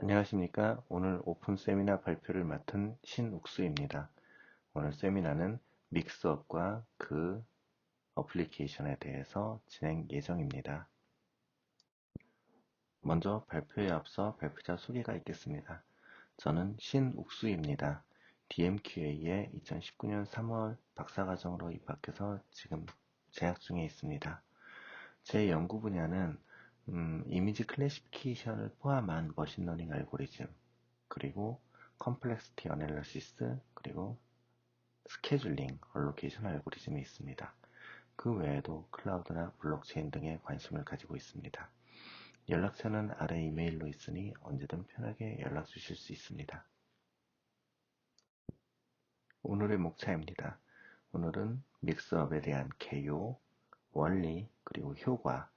안녕하십니까. 오늘 오픈 세미나 발표를 맡은 신욱수입니다. 오늘 세미나는 믹스업과 그 어플리케이션에 대해서 진행 예정입니다. 먼저 발표에 앞서 발표자 소개가 있겠습니다. 저는 신욱수입니다. DMQA에 2019년 3월 박사과정으로 입학해서 지금 재학 중에 있습니다. 제 연구 분야는 음, 이미지 클래시피케이션을 포함한 머신러닝 알고리즘, 그리고 컴플렉스티 어널리시스, 그리고 스케줄링, 얼로케이션 알고리즘이 있습니다. 그 외에도 클라우드나 블록체인 등에 관심을 가지고 있습니다. 연락처는 아래 이메일로 있으니 언제든 편하게 연락 주실 수 있습니다. 오늘의 목차입니다. 오늘은 믹스업에 대한 개요, 원리, 그리고 효과,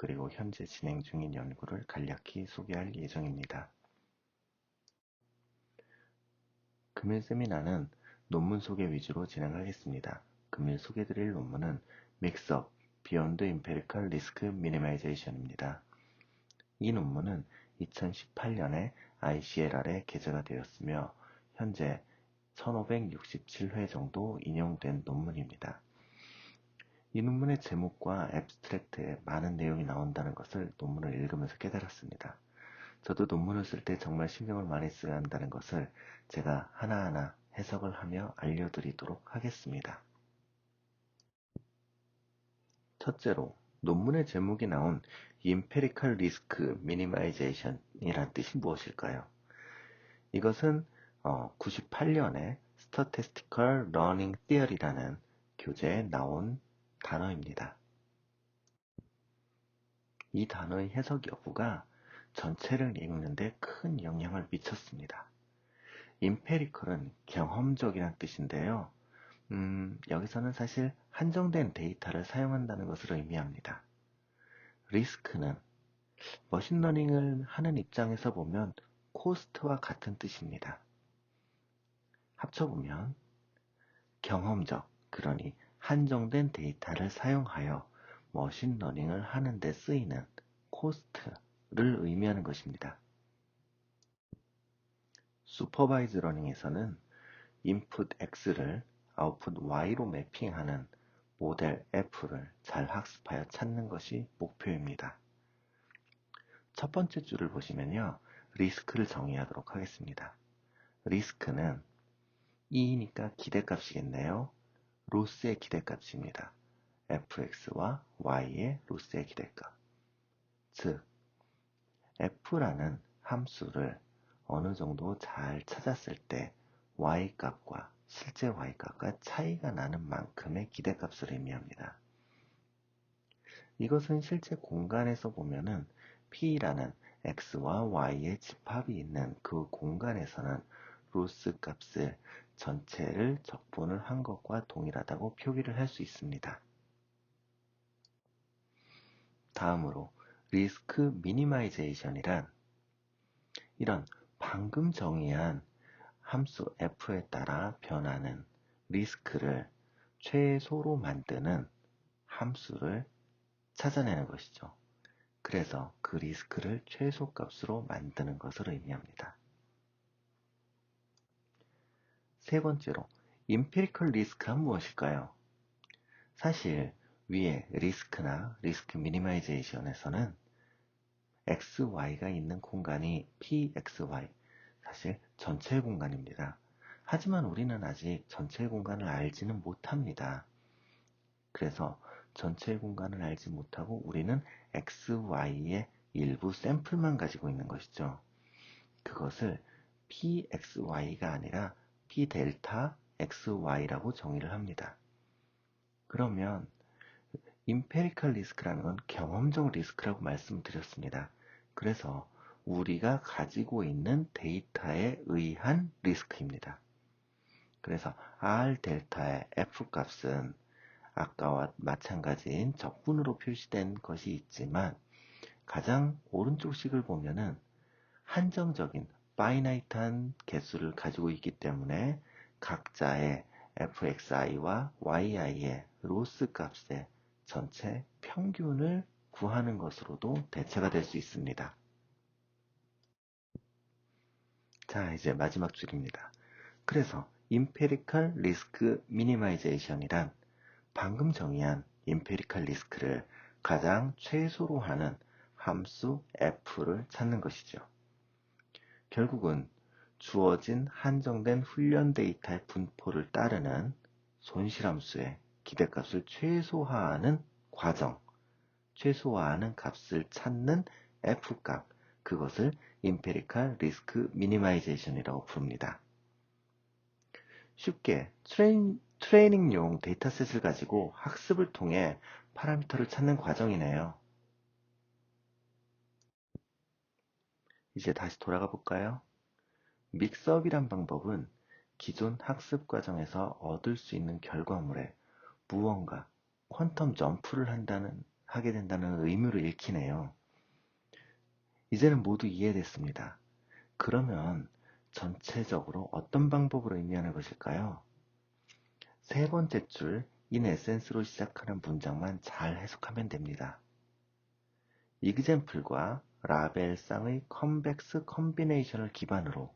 그리고 현재 진행 중인 연구를 간략히 소개할 예정입니다. 금일 세미나는 논문 소개 위주로 진행하겠습니다. 금일 소개드릴 논문은 믹스업, Beyond Empirical Risk Minimization입니다. 이 논문은 2018년에 ICLR에 게재가 되었으며 현재 1567회 정도 인용된 논문입니다. 이 논문의 제목과 앱스트랙트에 많은 내용이 나온다는 것을 논문을 읽으면서 깨달았습니다. 저도 논문을 쓸 때 정말 신경을 많이 써야 한다는 것을 제가 하나하나 해석을 하며 알려드리도록 하겠습니다. 첫째로 논문의 제목이 나온 Empirical Risk Minimization 이란 뜻이 무엇일까요? 이것은 98년에 Statistical Learning Theory라는 교재에 나온 단어입니다. 이 단어의 해석 여부가 전체를 읽는데 큰 영향을 미쳤습니다. 임페리컬은 경험적이란 뜻인데요. 음, 여기서는 사실 한정된 데이터를 사용한다는 것을 의미합니다. 리스크는 머신러닝을 하는 입장에서 보면 코스트와 같은 뜻입니다. 합쳐보면 경험적, 그러니 한정된 데이터를 사용하여 머신러닝을 하는 데 쓰이는 코스트를 의미하는 것입니다. 슈퍼바이즈 러닝에서는 인풋 X를 아웃풋 Y로 매핑하는 모델 F를 잘 학습하여 찾는 것이 목표입니다. 첫 번째 줄을 보시면요. 리스크를 정의하도록 하겠습니다. 리스크는 E니까 기대값이겠네요. 로스의 기대값입니다. fx와 y의 로스의 기대값. 즉, f라는 함수를 어느 정도 잘 찾았을 때 y값과 실제 y값과 차이가 나는 만큼의 기대값을 의미합니다. 이것은 실제 공간에서 보면은 p라는 x와 y의 집합이 있는 그 공간에서는 로스 값을 전체를 적분을 한 것과 동일하다고 표기를 할 수 있습니다. 다음으로 리스크 미니마이제이션이란 이런 방금 정의한 함수 f에 따라 변하는 리스크를 최소로 만드는 함수를 찾아내는 것이죠. 그래서 그 리스크를 최소값으로 만드는 것을 의미합니다. 세 번째로 임페리컬 리스크는 무엇일까요? 사실 위에 리스크나 리스크 미니마이제이션에서는 XY가 있는 공간이 PXY 사실 전체 공간입니다. 하지만 우리는 아직 전체 공간을 알지는 못합니다. 그래서 전체 공간을 알지 못하고 우리는 XY의 일부 샘플만 가지고 있는 것이죠. 그것을 PXY가 아니라 p 델타 xy라고 정의를 합니다. 그러면 임페리컬 리스크라는 건 경험적 리스크라고 말씀드렸습니다. 그래서 우리가 가지고 있는 데이터에 의한 리스크입니다. 그래서 R 델타의 F 값은 아까와 마찬가지인 적분으로 표시된 것이 있지만 가장 오른쪽 식을 보면은 한정적인 파이나이트한 개수를 가지고 있기 때문에 각자의 fxi와 yi의 로스 값의 전체 평균을 구하는 것으로도 대체가 될 수 있습니다. 자, 이제 마지막 줄입니다. 그래서 empirical risk minimization이란 방금 정의한 empirical risk를 가장 최소로 하는 함수 f를 찾는 것이죠. 결국은 주어진 한정된 훈련 데이터의 분포를 따르는 손실함수의 기대값을 최소화하는 과정, 최소화하는 값을 찾는 f값, 그것을 Empirical Risk Minimization이라고 부릅니다. 쉽게 트레인, 트레이닝용 데이터셋을 가지고 학습을 통해 파라미터를 찾는 과정이네요. 이제 다시 돌아가 볼까요? 믹스업이란 방법은 기존 학습 과정에서 얻을 수 있는 결과물에 무언가 퀀텀 점프를 한다는, 하게 된다는 의미로 읽히네요. 이제는 모두 이해됐습니다. 그러면 전체적으로 어떤 방법으로 의미하는 것일까요? 세 번째 줄 in essence로 시작하는 문장만 잘 해석하면 됩니다. 이그젠플과 라벨상의 컨벡스 컨비네이션을 기반으로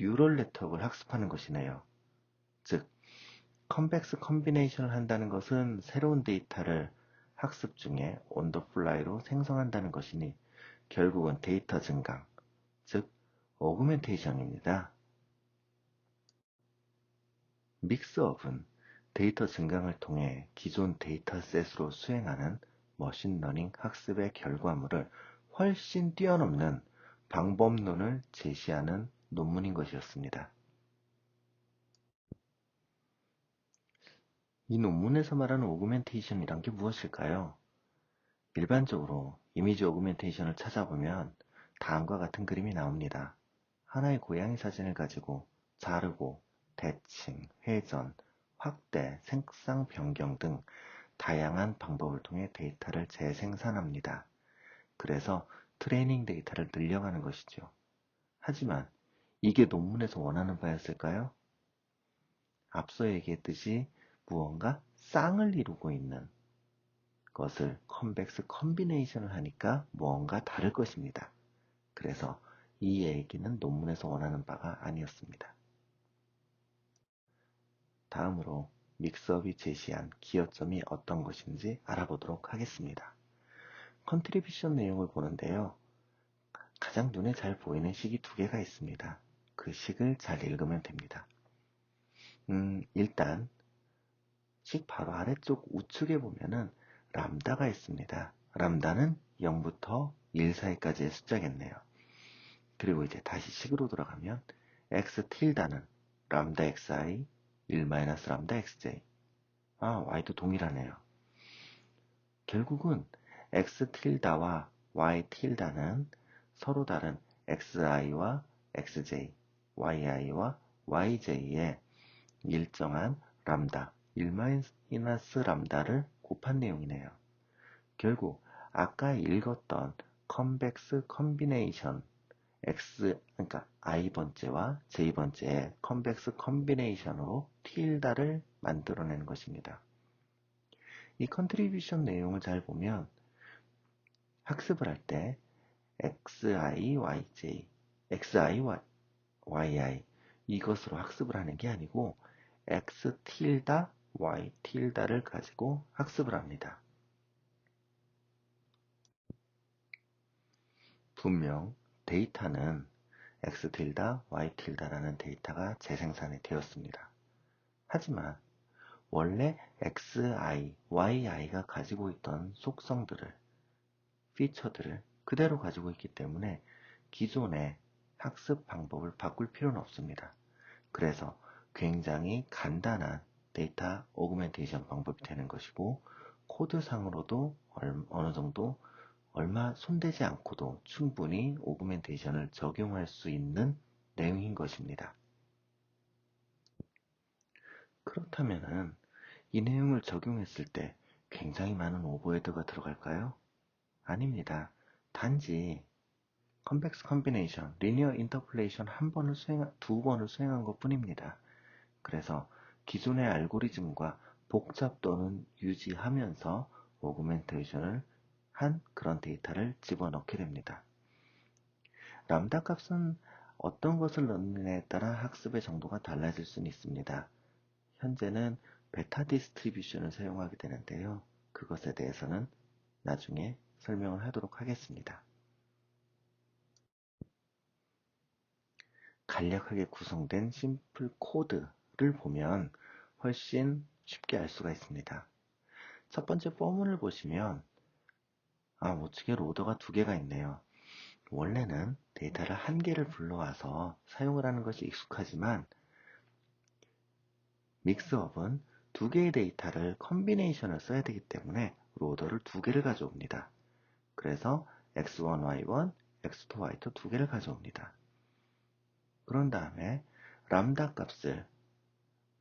뉴럴 네트워크를 학습하는 것이네요. 즉, 컨벡스 컨비네이션을 한다는 것은 새로운 데이터를 학습 중에 온더 플라이로 생성한다는 것이니 결국은 데이터 증강, 즉 어그멘테이션입니다. 믹스업은 데이터 증강을 통해 기존 데이터셋으로 수행하는 머신러닝 학습의 결과물을 훨씬 뛰어넘는 방법론을 제시하는 논문인 것이었습니다. 이 논문에서 말하는 오그멘테이션이란 게 무엇일까요? 일반적으로 이미지 오그멘테이션을 찾아보면 다음과 같은 그림이 나옵니다. 하나의 고양이 사진을 가지고 자르고, 대칭, 회전, 확대, 색상 변경 등 다양한 방법을 통해 데이터를 재생산합니다. 그래서 트레이닝 데이터를 늘려가는 것이죠. 하지만 이게 논문에서 원하는 바였을까요? 앞서 얘기했듯이 무언가 쌍을 이루고 있는 것을 컨벡스 컨비네이션을 하니까 무언가 다를 것입니다. 그래서 이 얘기는 논문에서 원하는 바가 아니었습니다. 다음으로 믹스업이 제시한 기여점이 어떤 것인지 알아보도록 하겠습니다. 컨트리비션 내용을 보는데요. 가장 눈에 잘 보이는 식이 두 개가 있습니다. 그 식을 잘 읽으면 됩니다. 음, 일단 식 바로 아래쪽 우측에 보면은 람다가 있습니다. 람다는 0부터 1 사이까지의 숫자겠네요. 그리고 이제 다시 식으로 돌아가면 x 틸다는 람다 xi 1 마이너스 람다 xj 아 y도 동일하네요. 결국은 x 틸다와 y 틸다는 서로 다른 xi와 xj, yi와 yj의 일정한 람다 1 마이너스 곱한 내용이네요. 결국 아까 읽었던 컨벡스 컨비네이션 x 그러니까 i번째와 j번째의 컨벡스 컨비네이션으로 틸다를 만들어내는 것입니다. 이 컨트리뷰션 내용을 잘 보면 학습을 할 때 xi, yj, xi, yi 이것으로 학습을 하는 게 아니고 x 틸다 y 틸다를 가지고 학습을 합니다. 분명 데이터는 x 틸다, y 틸다라는 데이터가 재생산이 되었습니다. 하지만 원래 xi, yi가 가지고 있던 속성들을, 피처들을 그대로 가지고 있기 때문에 기존의 학습 방법을 바꿀 필요는 없습니다. 그래서 굉장히 간단한 데이터 오그멘테이션 방법이 되는 것이고 코드상으로도 어느 정도 얼마 손대지 않고도 충분히 오그멘테이션을 적용할 수 있는 내용인 것입니다. 그렇다면 이 내용을 적용했을 때 굉장히 많은 오버헤드가 들어갈까요? 아닙니다. 단지 컨벡스 컨비네이션, 리니어 인터폴레이션 한 번을 수행, 두 번을 수행한 것 뿐입니다. 그래서 기존의 알고리즘과 복잡도는 유지하면서 오그멘테이션을 한 그런 데이터를 집어넣게 됩니다. 람다 값은 어떤 것을 넣느냐에 따라 학습의 정도가 달라질 수는 있습니다. 현재는 베타 디스트리뷰션을 사용하게 되는데요. 그것에 대해서는 나중에 설명을 하도록 하겠습니다. 간략하게 구성된 심플 코드를 보면 훨씬 쉽게 알 수가 있습니다. 첫 번째 포문을 보시면 아, 우측에 로더가 두 개가 있네요. 원래는 데이터를 한 개를 불러와서 사용을 하는 것이 익숙하지만 믹스업은 두 개의 데이터를 컨비네이션을 써야 되기 때문에 로더를 두 개를 가져옵니다. 그래서 x1, y1, x2, y2 두 개를 가져옵니다. 그런 다음에 람다 값을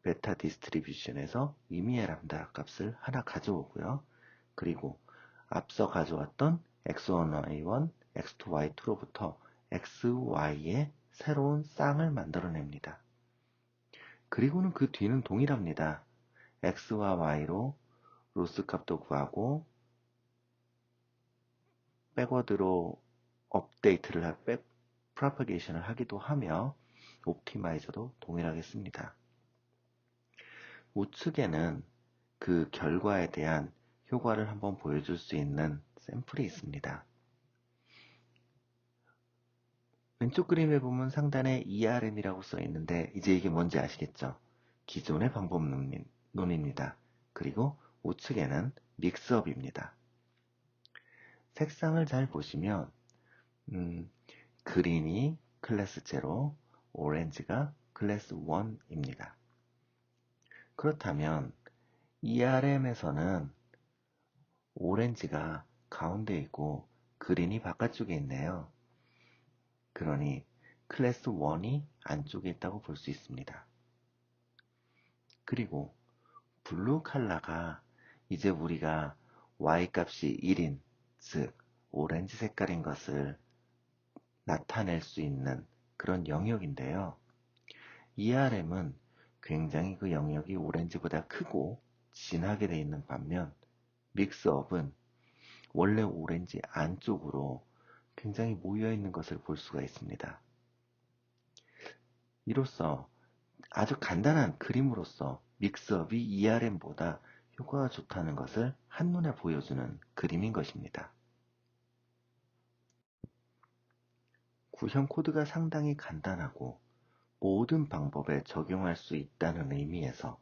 베타 디스트리뷰션에서 의미의 람다 값을 하나 가져오고요. 그리고 앞서 가져왔던 x1, y1, x2, y2로부터 x, y의 새로운 쌍을 만들어냅니다. 그리고는 그 뒤는 동일합니다. x와 y로 로스 값도 구하고 백워드로 업데이트를 할 백, 프로퍼게이션을 하기도 하며 옵티마이저도 동일하겠습니다. 우측에는 그 결과에 대한 효과를 한번 보여줄 수 있는 샘플이 있습니다. 왼쪽 그림에 보면 상단에 ERM이라고 써 있는데 이제 이게 뭔지 아시겠죠? 기존의 방법론입니다. 그리고 우측에는 믹스업입니다. 색상을 잘 보시면 음, 그린이 클래스 제로, 오렌지가 클래스 1입니다. 그렇다면 ERM에서는 오렌지가 가운데 있고 그린이 바깥쪽에 있네요. 그러니 클래스 1이 안쪽에 있다고 볼 수 있습니다. 그리고 블루 칼라가 이제 우리가 y 값이 1인, 즉 오렌지 색깔인 것을 나타낼 수 있는 그런 영역인데요. ERM은 굉장히 그 영역이 오렌지보다 크고 진하게 되어 있는 반면 믹스업은 원래 오렌지 안쪽으로 굉장히 모여 있는 것을 볼 수가 있습니다. 이로써 아주 간단한 그림으로서 믹스업이 ERM보다 효과가 좋다는 것을 한눈에 보여주는 그림인 것입니다. 구형 코드가 상당히 간단하고 모든 방법에 적용할 수 있다는 의미에서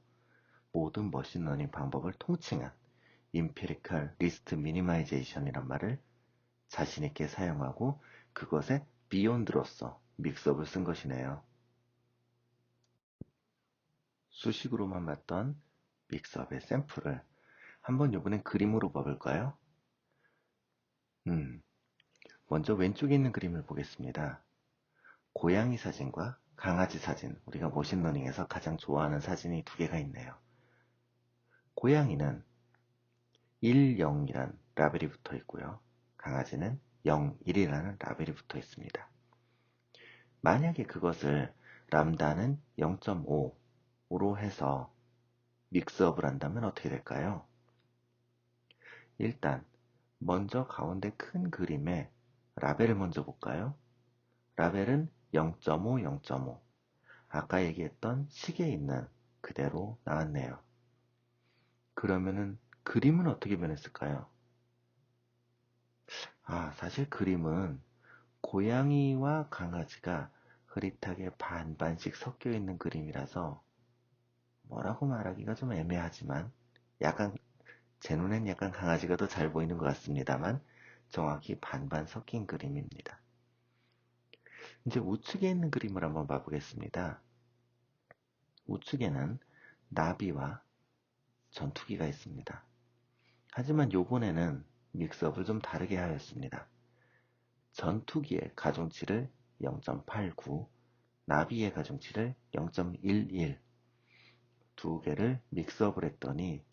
모든 머신러닝 방법을 통칭한 Empirical List Minimization이란 말을 자신있게 사용하고 그것의 beyond로서 믹스업을 쓴 것이네요. 수식으로만 봤던 믹스업의 샘플을 한번 이번엔 그림으로 봐볼까요? 음, 먼저 왼쪽에 있는 그림을 보겠습니다. 고양이 사진과 강아지 사진, 우리가 머신러닝에서 가장 좋아하는 사진이 두 개가 있네요. 고양이는 1, 0이란 라벨이 붙어 있고요. 강아지는 0, 1이라는 라벨이 붙어 있습니다. 만약에 그것을 람다는 0.5로 해서 믹스업을 한다면 어떻게 될까요? 일단 먼저 가운데 큰 그림에 라벨을 먼저 볼까요? 라벨은 0.5, 0.5 아까 얘기했던 식에 있는 그대로 나왔네요. 그러면은 그림은 어떻게 변했을까요? 아, 사실 그림은 고양이와 강아지가 흐릿하게 반반씩 섞여 있는 그림이라서 뭐라고 말하기가 좀 애매하지만 약간 제 눈엔 약간 강아지가 더 잘 보이는 것 같습니다만 정확히 반반 섞인 그림입니다. 이제 우측에 있는 그림을 한번 봐보겠습니다. 우측에는 나비와 전투기가 있습니다. 하지만 요번에는 믹스업을 좀 다르게 하였습니다. 전투기의 가중치를 0.89, 나비의 가중치를 0.11, 두 개를 믹스업을 했더니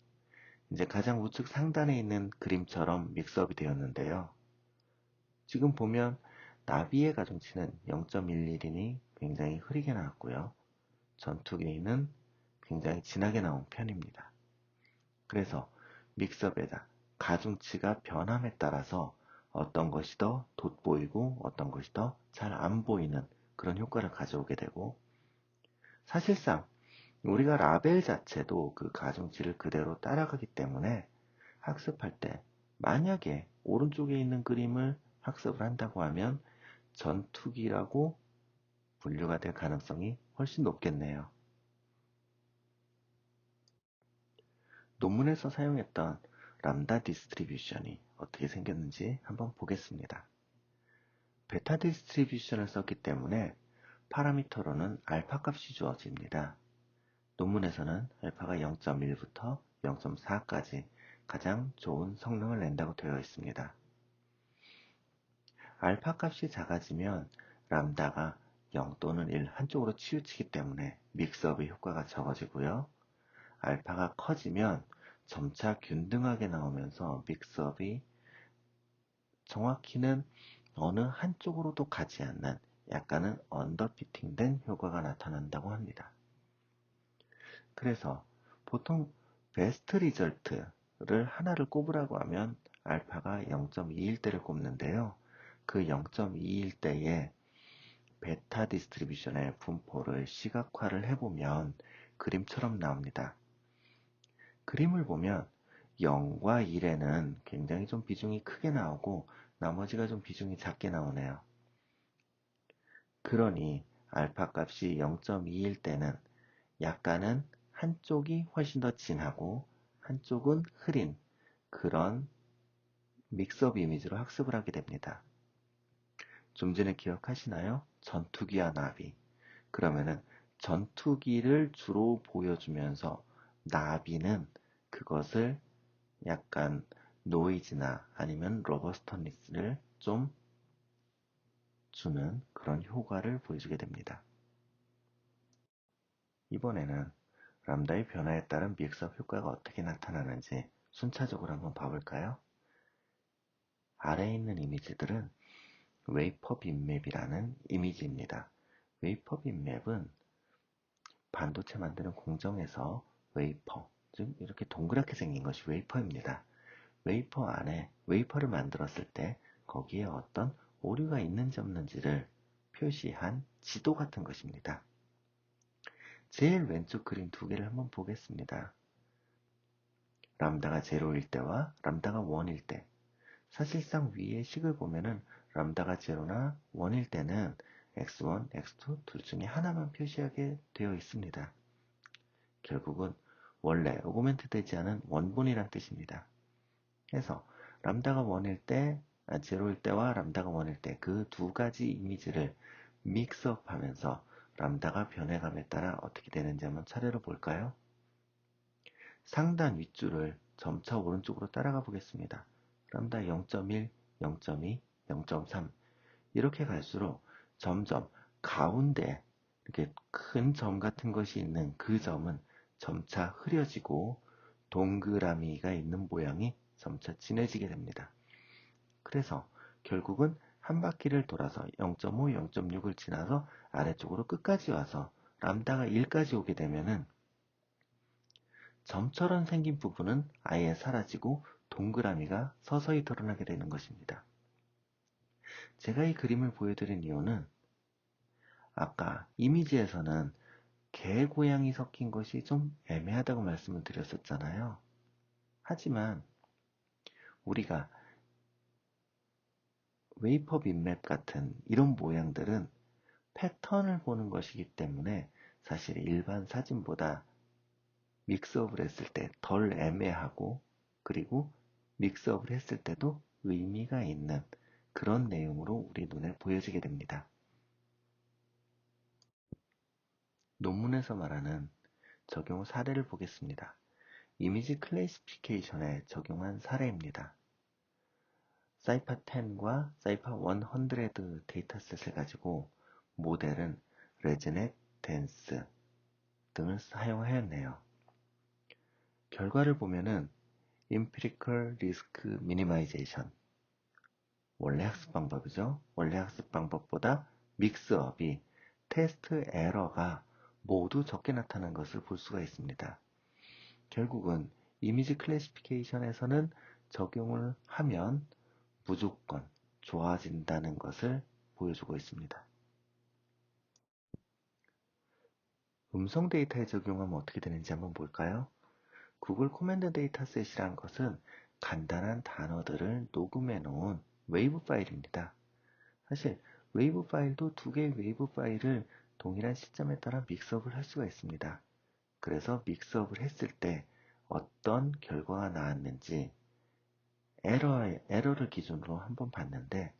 이제 가장 우측 상단에 있는 그림처럼 믹스업이 되었는데요. 지금 보면 나비의 가중치는 0.11이니 굉장히 흐리게 나왔고요. 전투기는 굉장히 진하게 나온 편입니다. 그래서 믹스업에다 가중치가 변함에 따라서 어떤 것이 더 돋보이고 어떤 것이 더 잘 안 보이는 그런 효과를 가져오게 되고 사실상 우리가 라벨 자체도 그 가중치를 그대로 따라가기 때문에 학습할 때 만약에 오른쪽에 있는 그림을 학습을 한다고 하면 전투기라고 분류가 될 가능성이 훨씬 높겠네요. 논문에서 사용했던 람다 디스트리뷰션이 어떻게 생겼는지 한번 보겠습니다. 베타 디스트리뷰션을 썼기 때문에 파라미터로는 알파 값이 주어집니다. 논문에서는 알파가 0.1부터 0.4까지 가장 좋은 성능을 낸다고 되어 있습니다. 알파 값이 작아지면 람다가 0 또는 1 한쪽으로 치우치기 때문에 믹스업의 효과가 적어지고요. 알파가 커지면 점차 균등하게 나오면서 믹스업이 정확히는 어느 한쪽으로도 가지 않는 약간은 언더피팅된 효과가 나타난다고 합니다. 그래서 보통 베스트 리절트를 하나를 꼽으라고 하면 알파가 0.2일 때를 꼽는데요. 그 0.2일 때에 베타 디스트리뷰션의 분포를 시각화를 해보면 그림처럼 나옵니다. 그림을 보면 0과 1에는 굉장히 좀 비중이 크게 나오고 나머지가 좀 비중이 작게 나오네요. 그러니 알파 값이 0.2일 때는 약간은 한쪽이 훨씬 더 진하고 한쪽은 흐린 그런 믹스업 이미지로 학습을 하게 됩니다. 좀 전에 기억하시나요? 전투기와 나비. 그러면은 전투기를 주로 보여주면서 나비는 그것을 약간 노이즈나 아니면 로버스터니스를 좀 주는 그런 효과를 보여주게 됩니다. 이번에는 람다의 변화에 따른 믹스업 효과가 어떻게 나타나는지 순차적으로 한번 봐볼까요? 아래에 있는 이미지들은 웨이퍼 빈맵이라는 이미지입니다. 웨이퍼 빈맵은 반도체 만드는 공정에서 웨이퍼, 즉 이렇게 동그랗게 생긴 것이 웨이퍼입니다. 웨이퍼 안에 웨이퍼를 만들었을 때 거기에 어떤 오류가 있는지 없는지를 표시한 지도 같은 것입니다. 제일 왼쪽 그림 두 개를 한번 보겠습니다. 람다가 제로일 때와 람다가 원일 때 사실상 위에 식을 보면은 람다가 제로나 원일 때는 x1, x2 둘 중에 하나만 표시하게 되어 있습니다. 결국은 원래 오그멘트 되지 않은 원본이란 뜻입니다. 해서 람다가 원일 때, 아, 제로일 때와 람다가 원일 때 그 두 가지 이미지를 믹스업 하면서 람다가 변해감에 따라 어떻게 되는지 한번 차례로 볼까요? 상단 윗줄을 점차 오른쪽으로 따라가 보겠습니다. 람다 0.1, 0.2, 0.3 이렇게 갈수록 점점 가운데 이렇게 큰 점 같은 것이 있는 그 점은 점차 흐려지고 동그라미가 있는 모양이 점차 진해지게 됩니다. 그래서 결국은 한 바퀴를 돌아서 0.5, 0.6을 지나서 아래쪽으로 끝까지 와서 람다가 1까지 오게 되면은 점처럼 생긴 부분은 아예 사라지고 동그라미가 서서히 드러나게 되는 것입니다. 제가 이 그림을 보여드린 이유는 아까 이미지에서는 개, 고양이 섞인 것이 좀 애매하다고 말씀을 드렸었잖아요. 하지만 우리가 웨이퍼 빈맵 같은 이런 모양들은 패턴을 보는 것이기 때문에 사실 일반 사진보다 믹스업을 했을 때 덜 애매하고 그리고 믹스업을 했을 때도 의미가 있는 그런 내용으로 우리 눈에 보여지게 됩니다. 논문에서 말하는 적용 사례를 보겠습니다. 이미지 클래시피케이션에 적용한 사례입니다. 사이파 10과 사이파 100 데이터셋을 가지고 모델은 레즈넷, 댄스 등을 사용하였네요. 결과를 보면은 Empirical Risk Minimization 원래 학습 방법이죠. 원래 학습 방법보다 믹스업이 테스트 에러가 모두 적게 나타난 것을 볼 수가 있습니다. 결국은 이미지 클래시피케이션에서는 적용을 하면 무조건 좋아진다는 것을 보여주고 있습니다. 음성 데이터에 적용하면 어떻게 되는지 한번 볼까요? 구글 코맨드 데이터셋이란 것은 간단한 단어들을 녹음해 놓은 웨이브 파일입니다. 사실 웨이브 파일도 두 개의 웨이브 파일을 동일한 시점에 따라 믹스업을 할 수가 있습니다. 그래서 믹스업을 했을 때 어떤 결과가 나왔는지 에러, 에러를 기준으로 한번 봤는데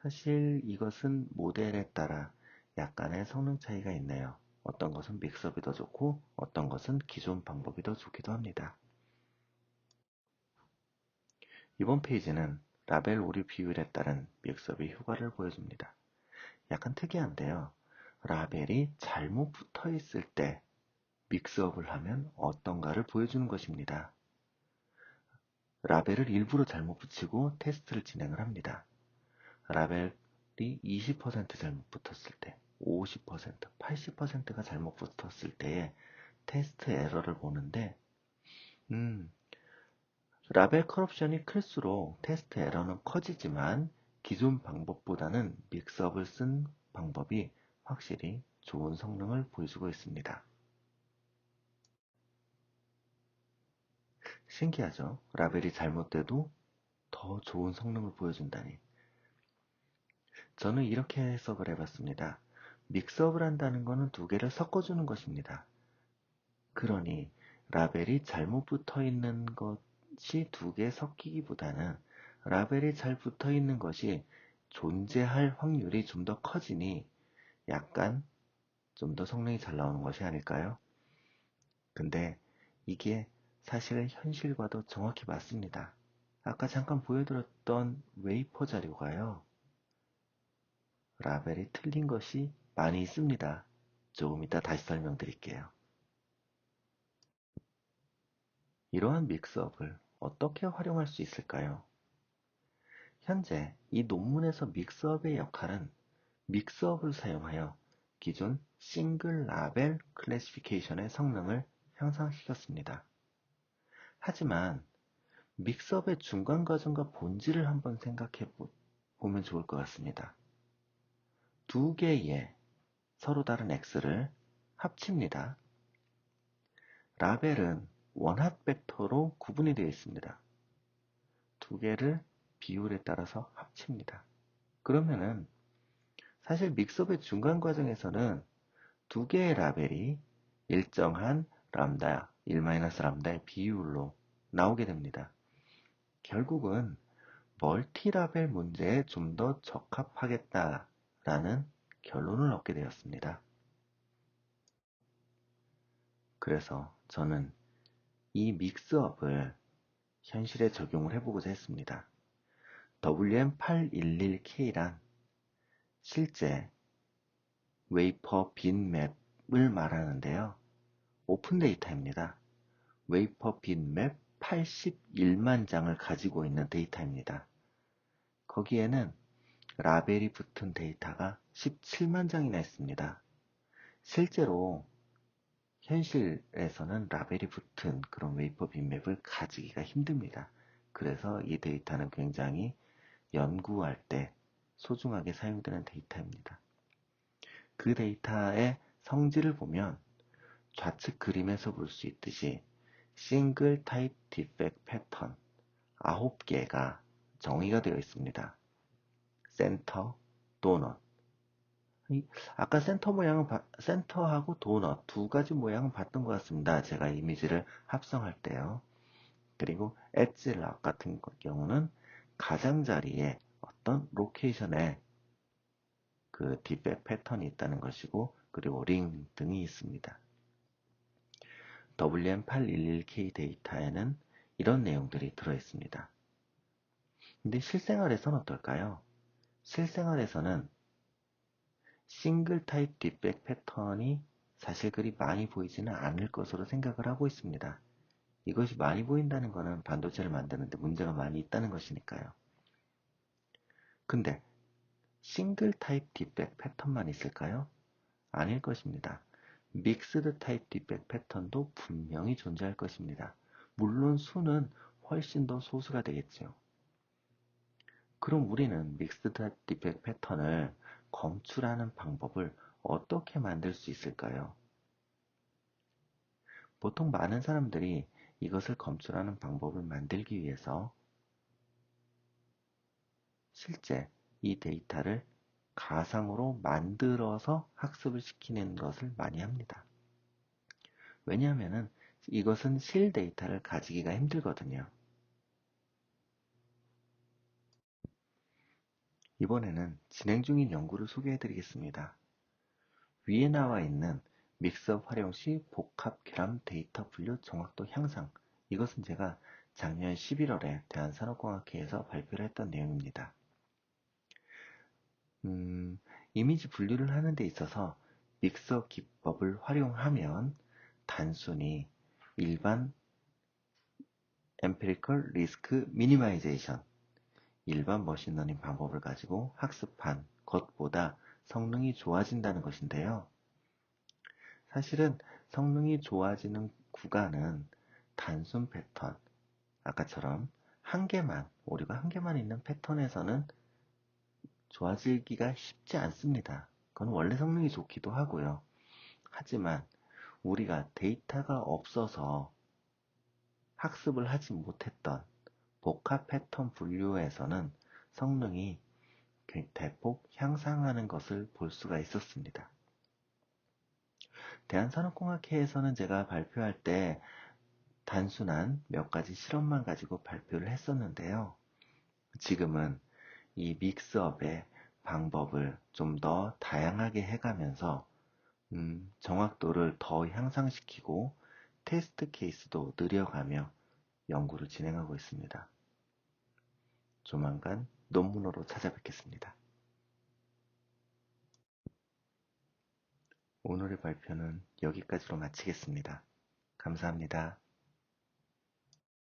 사실 이것은 모델에 따라 약간의 성능 차이가 있네요. 어떤 것은 믹스업이 더 좋고 어떤 것은 기존 방법이 더 좋기도 합니다. 이번 페이지는 라벨 오류 비율에 따른 믹스업의 효과를 보여줍니다. 약간 특이한데요. 라벨이 잘못 붙어 있을 때 믹스업을 하면 어떤가를 보여주는 것입니다. 라벨을 일부러 잘못 붙이고 테스트를 진행을 합니다. 라벨이 20% 잘못 붙었을 때, 50%, 80%가 잘못 붙었을 때에 테스트 에러를 보는데, 음, 라벨 커럽션이 클수록 테스트 에러는 커지지만 기존 방법보다는 믹스업을 쓴 방법이 확실히 좋은 성능을 보여주고 있습니다. 신기하죠? 라벨이 잘못돼도 더 좋은 성능을 보여준다니. 저는 이렇게 해석을 해봤습니다. 믹스업을 한다는 것은 두 개를 섞어주는 것입니다. 그러니 라벨이 잘못 붙어 있는 것이 두 개 섞이기보다는 라벨이 잘 붙어 있는 것이 존재할 확률이 좀 더 커지니 약간 좀 더 성능이 잘 나오는 것이 아닐까요? 근데 이게 사실 현실과도 정확히 맞습니다. 아까 잠깐 보여드렸던 웨이퍼 자료가요. 라벨이 틀린 것이 많이 있습니다. 조금 이따 다시 설명드릴게요. 이러한 믹스업을 어떻게 활용할 수 있을까요? 현재 이 논문에서 믹스업의 역할은 믹스업을 사용하여 기존 싱글 라벨 클래시피케이션의 성능을 향상시켰습니다. 하지만 믹스업의 중간 과정과 본질을 한번 생각해 보면 좋을 것 같습니다. 두 개의 서로 다른 x를 합칩니다. 라벨은 원합 벡터로 구분이 되어 있습니다. 두 개를 비율에 따라서 합칩니다. 그러면은 사실 믹스업의 중간 과정에서는 두 개의 라벨이 일정한 람다 1-람다의 비율로 나오게 됩니다. 결국은 멀티라벨 문제에 좀 더 적합하겠다라는 결론을 얻게 되었습니다. 그래서 저는 이 믹스업을 현실에 적용을 해보고자 했습니다. WM811K란 실제 웨이퍼 빈 맵을 말하는데요. 오픈 데이터입니다. 웨이퍼 빈 맵 81만 장을 가지고 있는 데이터입니다. 거기에는 라벨이 붙은 데이터가 17만 장이나 있습니다. 실제로 현실에서는 라벨이 붙은 그런 웨이퍼 빈맵을 가지기가 힘듭니다. 그래서 이 데이터는 굉장히 연구할 때 소중하게 사용되는 데이터입니다. 그 데이터의 성질을 보면 좌측 그림에서 볼 수 있듯이 싱글 타입 디펙 패턴 9개가 정의가 되어 있습니다. 센터, 도넛. 아까 센터 모양은 센터하고 도넛 두 가지 모양은 봤던 것 같습니다. 제가 이미지를 합성할 때요. 그리고 엣지락 같은 경우는 가장자리에 어떤 로케이션에 그 디백 패턴이 있다는 것이고 그리고 링 등이 있습니다. WM811K 데이터에는 이런 내용들이 들어 있습니다. 근데 실생활에서는 어떨까요? 실생활에서는 싱글 타입 뒷백 패턴이 사실 그리 많이 보이지는 않을 것으로 생각을 하고 있습니다. 이것이 많이 보인다는 것은 반도체를 만드는데 문제가 많이 있다는 것이니까요. 근데 싱글 타입 뒷백 패턴만 있을까요? 아닐 것입니다. 믹스드 타입 디백 패턴도 분명히 존재할 것입니다. 물론 수는 훨씬 더 소수가 되겠죠. 그럼 우리는 믹스드 디백 패턴을 검출하는 방법을 어떻게 만들 수 있을까요? 보통 많은 사람들이 이것을 검출하는 방법을 만들기 위해서 실제 이 데이터를 가상으로 만들어서 학습을 시키는 것을 많이 합니다. 왜냐하면 이것은 실 데이터를 가지기가 힘들거든요. 이번에는 진행 중인 연구를 소개해 드리겠습니다. 위에 나와 있는 믹스업 활용 시 복합 결함 데이터 분류 정확도 향상 이것은 제가 작년 11월에 대한산업공학회에서 발표를 했던 내용입니다. 음, 이미지 분류를 하는 데 있어서 믹서 기법을 활용하면 단순히 일반 empirical risk minimization 일반 머신러닝 방법을 가지고 학습한 것보다 성능이 좋아진다는 것인데요. 사실은 성능이 좋아지는 구간은 단순 패턴, 아까처럼 한 개만, 오류가 한 개만 있는 패턴에서는 좋아지기가 쉽지 않습니다. 그건 원래 성능이 좋기도 하고요. 하지만 우리가 데이터가 없어서 학습을 하지 못했던 복합 패턴 분류에서는 성능이 대폭 향상하는 것을 볼 수가 있었습니다. 대한산업공학회에서는 제가 발표할 때 단순한 몇 가지 실험만 가지고 발표를 했었는데요. 지금은 이 믹스업의 방법을 좀 더 다양하게 해가면서 음, 정확도를 더 향상시키고 테스트 케이스도 늘려가며 연구를 진행하고 있습니다. 조만간 논문으로 찾아뵙겠습니다. 오늘의 발표는 여기까지로 마치겠습니다. 감사합니다.